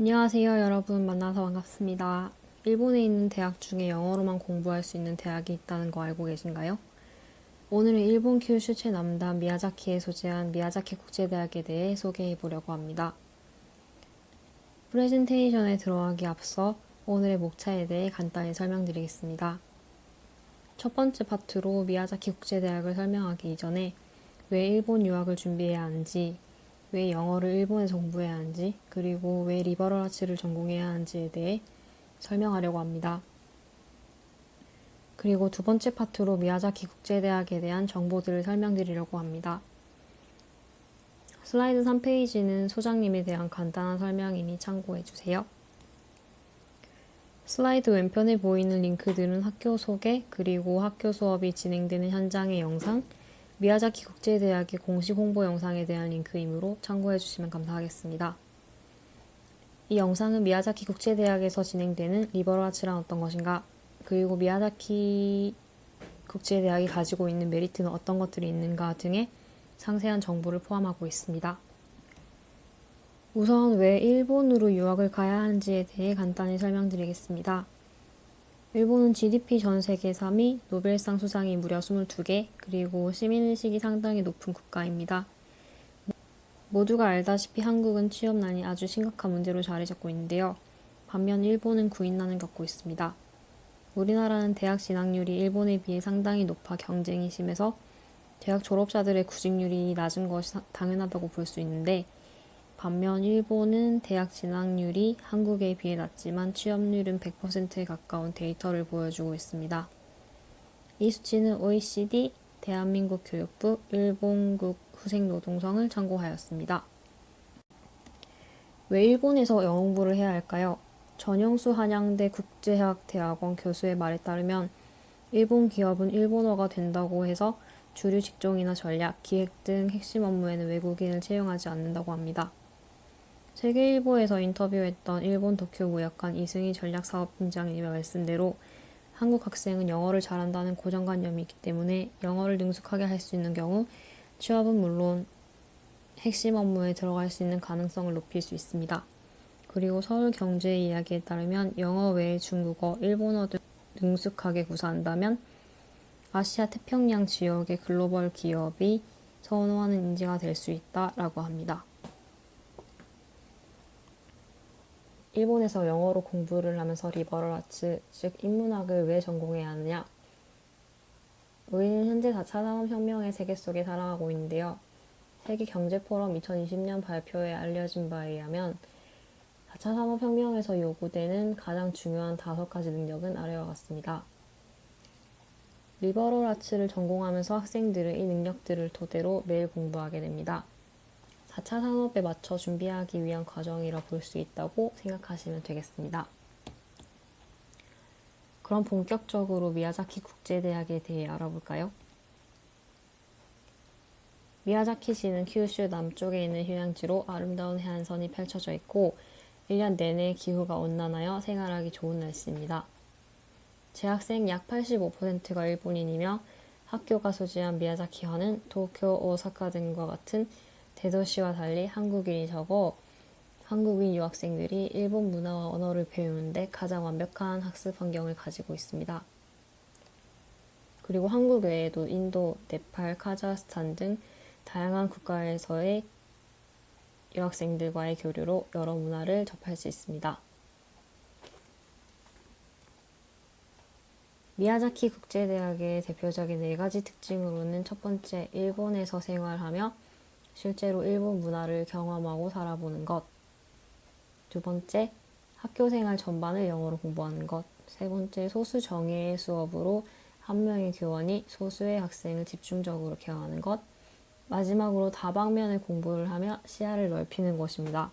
안녕하세요, 여러분. 만나서 반갑습니다. 일본에 있는 대학 중에 영어로만 공부할 수 있는 대학이 있다는 거 알고 계신가요? 오늘은 일본 큐슈 최남단 미야자키에 소재한 미야자키 국제대학에 대해 소개해 보려고 합니다. 프레젠테이션에 들어가기 앞서 오늘의 목차에 대해 간단히 설명드리겠습니다. 첫 번째 파트로 미야자키 국제대학을 설명하기 이전에 왜 일본 유학을 준비해야 하는지, 왜 영어를 일본에서 공부해야 하는지, 그리고 왜 리버럴 아츠를 전공해야 하는지에 대해 설명하려고 합니다. 그리고 두 번째 파트로 미야자키 국제대학에 대한 정보들을 설명드리려고 합니다. 슬라이드 3페이지는 소장님에 대한 간단한 설명이니 참고해 주세요. 슬라이드 왼편에 보이는 링크들은 학교 소개, 그리고 학교 수업이 진행되는 현장의 영상, 미야자키 국제대학의 공식 홍보 영상에 대한 링크이므로 참고해 주시면 감사하겠습니다. 이 영상은 미야자키 국제대학에서 진행되는 리버럴 아츠란 어떤 것인가, 그리고 미야자키 국제대학이 가지고 있는 메리트는 어떤 것들이 있는가 등의 상세한 정보를 포함하고 있습니다. 우선 왜 일본으로 유학을 가야 하는지에 대해 간단히 설명드리겠습니다. 일본은 GDP 전 세계 3위, 노벨상 수상이 무려 22개, 그리고 시민의식이 상당히 높은 국가입니다. 모두가 알다시피 한국은 취업난이 아주 심각한 문제로 자리 잡고 있는데요. 반면 일본은 구인난을 겪고 있습니다. 우리나라는 대학 진학률이 일본에 비해 상당히 높아 경쟁이 심해서 대학 졸업자들의 구직률이 낮은 것이 당연하다고 볼 수 있는데 반면 일본은 대학 진학률이 한국에 비해 낮지만 취업률은 100%에 가까운 데이터를 보여주고 있습니다. 이 수치는 OECD, 대한민국 교육부, 일본국 후생노동성을 참고하였습니다. 왜 일본에서 영어 공부를 해야 할까요? 전영수 한양대 국제학 대학원 교수의 말에 따르면 일본 기업은 일본어가 된다고 해서 주류 직종이나 전략, 기획 등 핵심 업무에는 외국인을 채용하지 않는다고 합니다. 세계일보에서 인터뷰했던 일본 도쿄 무역관 이승희 전략사업팀장님의 말씀대로 한국 학생은 영어를 잘한다는 고정관념이 있기 때문에 영어를 능숙하게 할 수 있는 경우 취업은 물론 핵심 업무에 들어갈 수 있는 가능성을 높일 수 있습니다. 그리고 서울 경제 이야기에 따르면 영어 외에 중국어, 일본어 등 능숙하게 구사한다면 아시아 태평양 지역의 글로벌 기업이 선호하는 인재가 될 수 있다라고 합니다. 일본에서 영어로 공부를 하면서 리버럴 아츠, 즉 인문학을 왜 전공해야 하느냐? 우리는 현재 4차 산업혁명의 세계 속에 살아가고 있는데요. 세계 경제 포럼 2020년 발표에 알려진 바에 의하면 4차 산업혁명에서 요구되는 가장 중요한 다섯 가지 능력은 아래와 같습니다. 리버럴 아츠를 전공하면서 학생들은 이 능력들을 토대로 매일 공부하게 됩니다. 4차 산업에 맞춰 준비하기 위한 과정이라 볼 수 있다고 생각하시면 되겠습니다. 그럼 본격적으로 미야자키 국제대학에 대해 알아볼까요? 미야자키시는 큐슈 남쪽에 있는 휴양지로 아름다운 해안선이 펼쳐져 있고 1년 내내 기후가 온난하여 생활하기 좋은 날씨입니다. 재학생 약 85%가 일본인이며 학교가 소지한 미야자키현은 도쿄, 오사카 등과 같은 대도시와 달리 한국인이 적어 한국인 유학생들이 일본 문화와 언어를 배우는데 가장 완벽한 학습 환경을 가지고 있습니다. 그리고 한국 외에도 인도, 네팔, 카자흐스탄 등 다양한 국가에서의 유학생들과의 교류로 여러 문화를 접할 수 있습니다. 미야자키 국제대학의 대표적인 네 가지 특징으로는 첫 번째, 일본에서 생활하며 실제로 일본 문화를 경험하고 살아보는 것. 두 번째, 학교 생활 전반을 영어로 공부하는 것. 세 번째, 소수 정예의 수업으로 한 명의 교원이 소수의 학생을 집중적으로 케어하는 것. 마지막으로 다방면의 공부를 하며 시야를 넓히는 것입니다.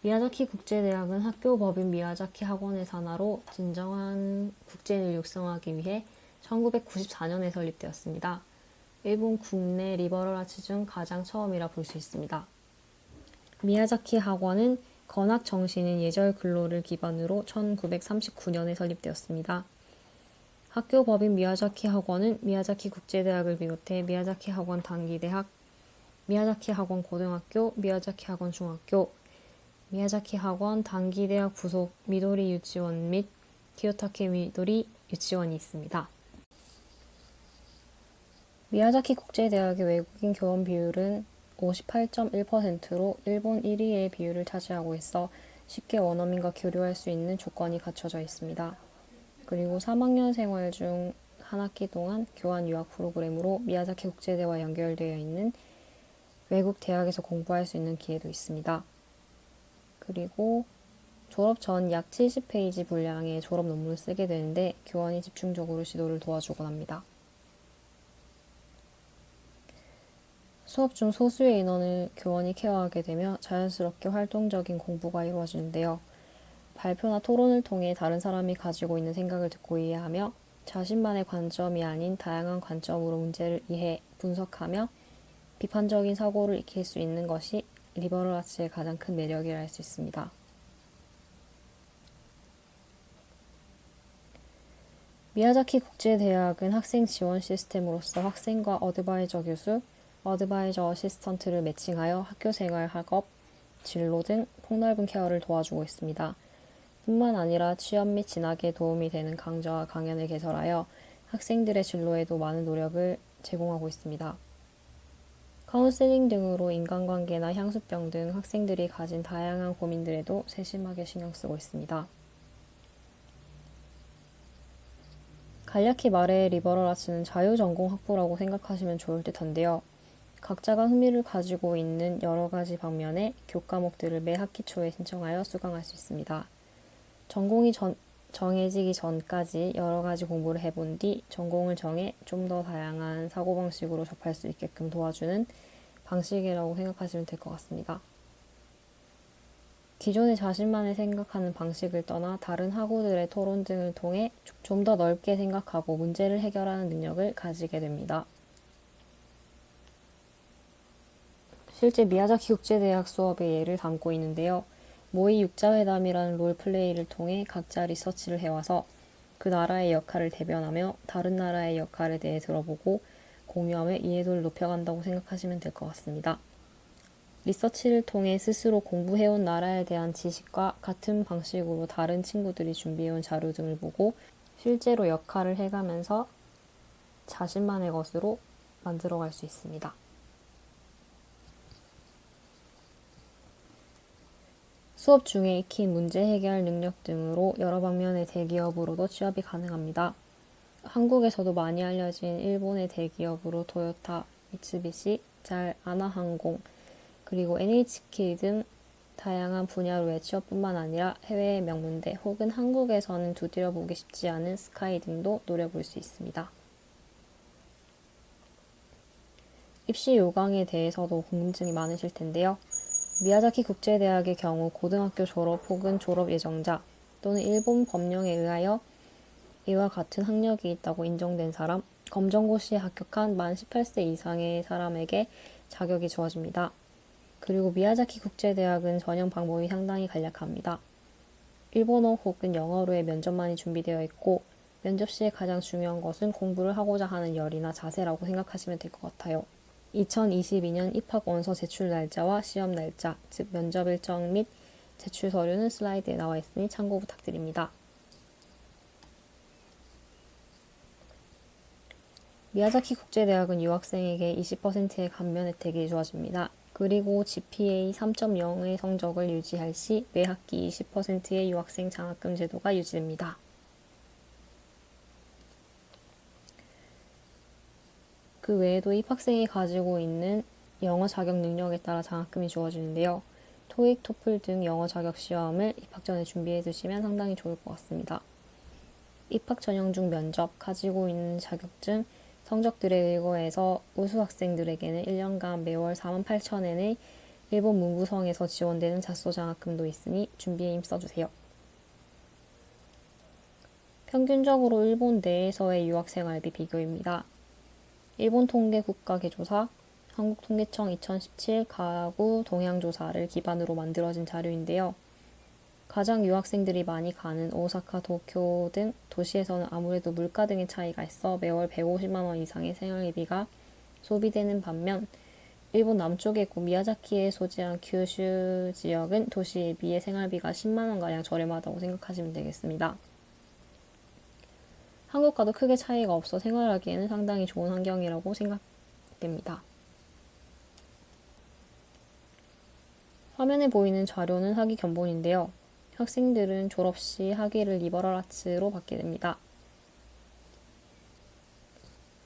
미야자키 국제대학은 학교 법인 미야자키 학원의 산하로 진정한 국제인을 육성하기 위해 1994년에 설립되었습니다. 일본 국내 리버럴 아츠 중 가장 처음이라 볼 수 있습니다. 미야자키 학원은 건학 정신인 예절 근로를 기반으로 1939년에 설립되었습니다. 학교 법인 미야자키 학원은 미야자키 국제대학을 비롯해 미야자키 학원 단기대학, 미야자키 학원 고등학교, 미야자키 학원 중학교, 미야자키 학원 단기대학 부속 미도리 유치원 및 기요타케 미도리 유치원이 있습니다. 미야자키 국제대학의 외국인 교원 비율은 58.1%로 일본 1위의 비율을 차지하고 있어 쉽게 원어민과 교류할 수 있는 조건이 갖춰져 있습니다. 그리고 3학년 생활 중 한 학기 동안 교환 유학 프로그램으로 미야자키 국제대와 연결되어 있는 외국 대학에서 공부할 수 있는 기회도 있습니다. 그리고 졸업 전 약 70페이지 분량의 졸업 논문을 쓰게 되는데 교원이 집중적으로 지도를 도와주곤 합니다. 수업 중 소수의 인원을 교원이 케어하게 되며 자연스럽게 활동적인 공부가 이루어지는데요. 발표나 토론을 통해 다른 사람이 가지고 있는 생각을 듣고 이해하며 자신만의 관점이 아닌 다양한 관점으로 문제를 이해, 분석하며 비판적인 사고를 익힐 수 있는 것이 리버럴 아츠의 가장 큰 매력이라 할 수 있습니다. 미야자키 국제대학은 학생 지원 시스템으로서 학생과 어드바이저 교수, 어드바이저 어시스턴트를 매칭하여 학교 생활, 학업, 진로 등 폭넓은 케어를 도와주고 있습니다. 뿐만 아니라 취업 및 진학에 도움이 되는 강좌와 강연을 개설하여 학생들의 진로에도 많은 노력을 제공하고 있습니다. 카운슬링 등으로 인간관계나 향수병 등 학생들이 가진 다양한 고민들에도 세심하게 신경 쓰고 있습니다. 간략히 말해 리버럴 아츠는 자유전공 학부라고 생각하시면 좋을 듯한데요. 각자가 흥미를 가지고 있는 여러 가지 방면의 교과목들을 매 학기 초에 신청하여 수강할 수 있습니다. 전공이 전, 정해지기 전까지 여러 가지 공부를 해본 뒤 전공을 정해 좀 더 다양한 사고방식으로 접할 수 있게끔 도와주는 방식이라고 생각하시면 될 것 같습니다. 기존의 자신만의 생각하는 방식을 떠나 다른 학우들의 토론 등을 통해 좀 더 넓게 생각하고 문제를 해결하는 능력을 가지게 됩니다. 실제 미야자키 국제대학 수업의 예를 담고 있는데요. 모의 육자회담이라는 롤플레이를 통해 각자 리서치를 해와서 그 나라의 역할을 대변하며 다른 나라의 역할에 대해 들어보고 공유하며 이해도를 높여간다고 생각하시면 될 것 같습니다. 리서치를 통해 스스로 공부해온 나라에 대한 지식과 같은 방식으로 다른 친구들이 준비해온 자료 등을 보고 실제로 역할을 해가면서 자신만의 것으로 만들어갈 수 있습니다. 수업 중에 익힌 문제 해결 능력 등으로 여러 방면의 대기업으로도 취업이 가능합니다. 한국에서도 많이 알려진 일본의 대기업으로 토요타, 미츠비시, 잘, 아나항공, 그리고 NHK 등 다양한 분야로의 취업뿐만 아니라 해외의 명문대 혹은 한국에서는 두드려 보기 쉽지 않은 스카이 등도 노려볼 수 있습니다. 입시 요강에 대해서도 궁금증이 많으실 텐데요. 미야자키 국제대학의 경우 고등학교 졸업 혹은 졸업 예정자 또는 일본 법령에 의하여 이와 같은 학력이 있다고 인정된 사람, 검정고시에 합격한 만 18세 이상의 사람에게 자격이 주어집니다. 그리고 미야자키 국제대학은 전형 방법이 상당히 간략합니다. 일본어 혹은 영어로의 면접만이 준비되어 있고 면접 시에 가장 중요한 것은 공부를 하고자 하는 열이나 자세라고 생각하시면 될 것 같아요. 2022년 입학 원서 제출 날짜와 시험 날짜, 즉 면접 일정 및 제출 서류는 슬라이드에 나와 있으니 참고 부탁드립니다. 미야자키 국제대학은 유학생에게 20%의 감면 혜택이 주어집니다. 그리고 GPA 3.0의 성적을 유지할 시 매 학기 20%의 유학생 장학금 제도가 유지됩니다. 그 외에도 입학생이 가지고 있는 영어 자격 능력에 따라 장학금이 주어지는데요. 토익, 토플 등 영어 자격 시험을 입학 전에 준비해 두시면 상당히 좋을 것 같습니다. 입학 전형 중 면접, 가지고 있는 자격증, 성적들에 의거해서 우수 학생들에게는 1년간 매월 48,000엔의 일본 문구성에서 지원되는 자소 장학금도 있으니 준비에 힘써주세요. 평균적으로 일본 내에서의 유학생활비 비교입니다. 일본 통계 국가 개조사, 한국 통계청 2017 가구 동향 조사를 기반으로 만들어진 자료인데요. 가장 유학생들이 많이 가는 오사카, 도쿄 등 도시에서는 아무래도 물가 등의 차이가 있어 매월 150만 원 이상의 생활비가 소비되는 반면 일본 남쪽에 있고 미야자키에 소재한 규슈 지역은 도시에 비해 생활비가 10만 원가량 저렴하다고 생각하시면 되겠습니다. 한국과도 크게 차이가 없어 생활하기에는 상당히 좋은 환경이라고 생각됩니다. 화면에 보이는 자료는 학위 견본인데요. 학생들은 졸업 시 학위를 리버럴 아츠로 받게 됩니다.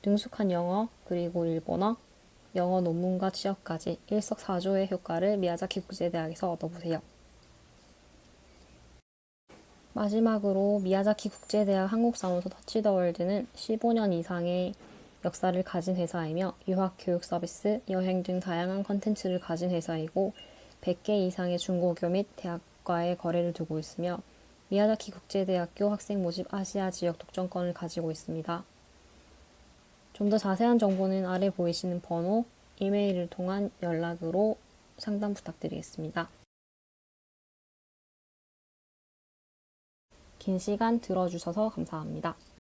능숙한 영어, 그리고 일본어, 영어 논문과 취업까지 일석사조의 효과를 미야자키 국제대학에서 얻어보세요. 마지막으로 미야자키 국제대학 한국사무소 터치더월드는 15년 이상의 역사를 가진 회사이며 유학 교육 서비스, 여행 등 다양한 컨텐츠를 가진 회사이고 100개 이상의 중고교 및 대학과의 거래를 두고 있으며 미야자키 국제대학교 학생 모집 아시아 지역 독점권을 가지고 있습니다. 좀 더 자세한 정보는 아래 보이시는 번호, 이메일을 통한 연락으로 상담 부탁드리겠습니다. 긴 시간 들어주셔서 감사합니다.